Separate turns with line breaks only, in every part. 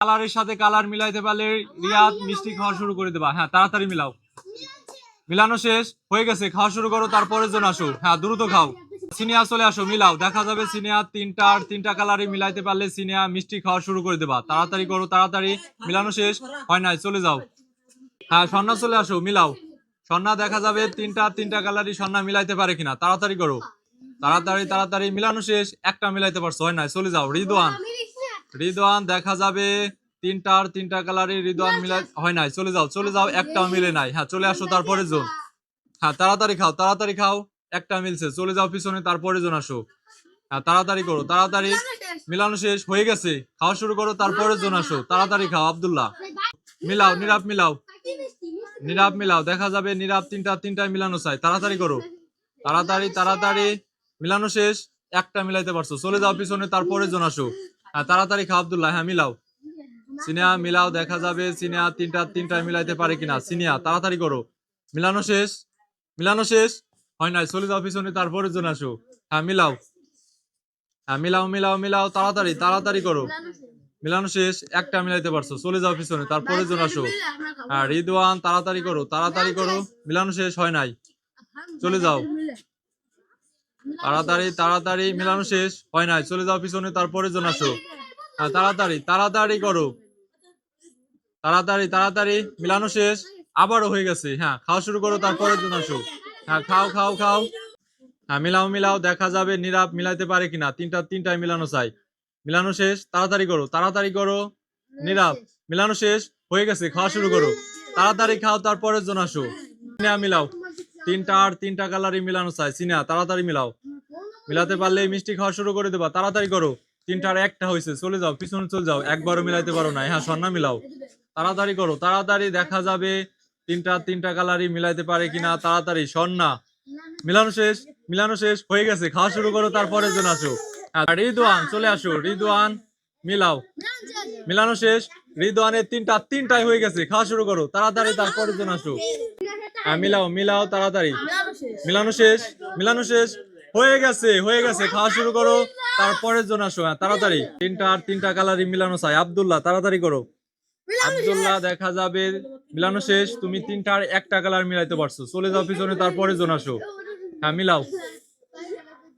কালারের সাথে কালার মিলাইতে পারলে রিয়াদ মিষ্টি খাওয়া শুরু করে দেবা। হ্যাঁ তাড়াতাড়ি মিলাও। মিলানো শেষ, হয়ে গেছে, খাওয়া শুরু করো, তারপরের জন্য আসো। হ্যাঁ দ্রুত খাও। সিনিয়া চলে আসো, মিলাও। দেখা যাবে সিনিয়া তিনটা আর তিনটা কালারে মিলাইতে পারলে সিনিয়া মিষ্টি খাওয়া শুরু করে দেবা। তাড়াতাড়ি করো, তাড়াতাড়ি। মিলানো শেষ, হয় নাই, চলে যাও। হ্যাঁ সন্না চলে আসো, মিলাও। সন্না দেখা যাবে তিনটা তিনটা কালারই সন্না মিলাইতে পারে কিনা। তাড়াতাড়ি করো। তাড়াতাড়ি তাড়াতাড়ি, মিলানো শেষ, একটা মিলাইতে পারছ, হয় নাই, চলে যাও। রিদওয়ান রিদওয়ান দেখা যাবে। তিনটার তিনটা কালারে রিদওয়ান মিলাই হয় নাই চলে যাও চলে যাও একটাও মিলে নাই। হ্যাঁ চলে আসো তারপরে জোন। হ্যাঁ তাড়াতাড়ি খাও তাড়াতাড়ি খাও একটা মিলছে চলে যাও পিছনে তারপরে জন আসো। হ্যাঁ তাড়াতাড়ি করো তাড়াতাড়ি। মিলানো শেষ। হয়ে গেছে। খাওয়া শুরু করো তারপরে জন আসো। তাড়াতাড়ি খাও আব্দুল্লাহ। মিলাও নিরাপ মিলাও। নিরাপ মিলাও দেখা যাবে নীরব তিনটা তিনটায় মিলানো চাই। তাড়াতাড়ি করো। তাড়াতাড়ি তাড়াতাড়ি। মিলানো শেষ একটা মিলাইতে পারছ। চলে যাও পিছনে তারপরে জন আসো। তাড়াতাড়ি খাও আব্দুল্লাহ হ্যাঁ মিলাও। সিনিয়া, মিলাও, দেখা যাবে। সিনিয়া, তিনটা তিনটায় মিলাইতে পারে কিনা? সিনিয়া, তাড়াতাড়ি করো। মিলানো শেষ? মিলানো শেষ? হয় নাই, চলে যাও পিছনে, তারপরে জন আসো। হ্যাঁ মিলাও। হ্যাঁ মিলাও মিলাও মিলাও, তাড়াতাড়ি তাড়াতাড়ি করো। মিলানো শেষ? একটা মিলাইতে পারছ, চলে যাও পিছনে, তারপরে জন আসো। হ্যাঁ রিদওয়ান, তাড়াতাড়ি করো তাড়াতাড়ি করো। মিলানো শেষ? হয় নাই। চলে যাও। তাড়াতাড়ি তাড়াতাড়ি মিলানো শেষ। হয় নাই চলে যাও পিছনে তারপরে জন আসো। হ্যাঁ তাড়াতাড়ি তাড়াতাড়ি করো। তাড়াতাড়ি তাড়াতাড়ি মিলানো শেষ। আবারও হয়ে গেছে হ্যাঁ খাওয়া শুরু করো তারপরে জন আসো। হ্যাঁ খাও খাও খাও। হ্যাঁ মিলাও মিলাও দেখা যাবে নিরাপ মিলাইতে পারে কিনা। তিনটা তিনটায় মিলানো চাই। মিলানো শেষ তাড়াতাড়ি করো তাড়াতাড়ি করো। নিরাপ মিলানো শেষ হয়ে গেছে খাওয়া শুরু করো। তাড়াতাড়ি খাও তারপরের জন আসো। মিলাও। তিনটা আর তিনটা কালারই মিলানো চাই। সিনিয়া তাড়াতাড়ি মিলাও। মিলাতে পারলে মিষ্টি খাওয়া শুরু করে দেবা। তাড়াতাড়ি করো। তিনটার একটা হয়েছে চলে যাও পিছনে চলে যাও। একবারও মিলাইতে পারো না। হ্যাঁ সন্না মিলাও। তাড়াতাড়ি করো। তাড়াতাড়ি দেখা যাবে তিনটা তিনটা কালারই মিলাইতে পারে কিনা। তাড়াতাড়ি সন্না মিলানো শেষ মিলানো শেষ। হয়ে গেছে। খাওয়া শুরু করো তারপরে জন আসো। হ্যাঁ, রিদওয়ান চলে আসো। রিদওয়ান মিলাও। মিলানো শেষ। রিদওয়ানের তিনটা তিনটাই হয়ে গেছে। খাওয়া শুরু করো। তাড়াতাড়ি তারপরে জন আসো। হ্যাঁ মিলাও মিলাও তাড়াতাড়ি। মিলানো শেষ। মিলানো শেষ হয়ে গেছে হয়ে গেছে খাওয়া শুরু করো। তারপরের জন আসো হ্যাঁ তাড়াতাড়ি। তিনটা আর তিনটা কালারই মিলানো চাই। আব্দুল্লাহ তাড়াতাড়ি করো। আব্দুল্লাহ দেখা যাবে। মিলানো শেষ। তুমি তিনটা আর একটা কালার মিলাইতে পারছ। চলে যাও পিছনে তারপরে জন আসো। হ্যাঁ মিলাও।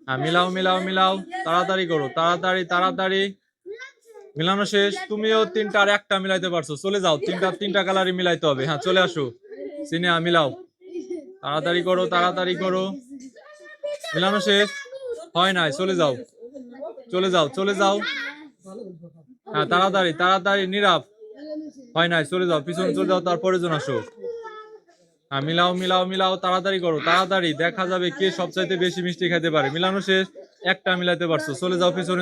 হ্যাঁ মিলাও মিলাও মিলাও। তাড়াতাড়ি করো তাড়াতাড়ি তাড়াতাড়ি। মিলানো শেষ। তুমিও তিনটা আর একটা মিলাইতে পারছ। চলে যাও তিনটা তিনটা কালারই মিলাইতে হবে। হ্যাঁ চলে আসো। সিনিয়া মিলাও। তাড়াতাড়ি করো তাড়াতাড়ি করো। মিলানো শেষ। হয় নাই, চলে যাও। চলে যাও চলে যাও। হ্যাঁ তাড়াতাড়ি তাড়াতাড়ি, নীরব। হয় নাই, চলে যাও, পিছনে চলে যাও তারপরে জন আসো। হ্যাঁ মিলাও মিলাও মিলাও, তাড়াতাড়ি করো, তাড়াতাড়ি। দেখা যাবে কে সবচাইতে বেশি মিষ্টি খাইতে পারে। মিলানো শেষ। একটা মিলাতে পারছ। চলে যাও, পিছনে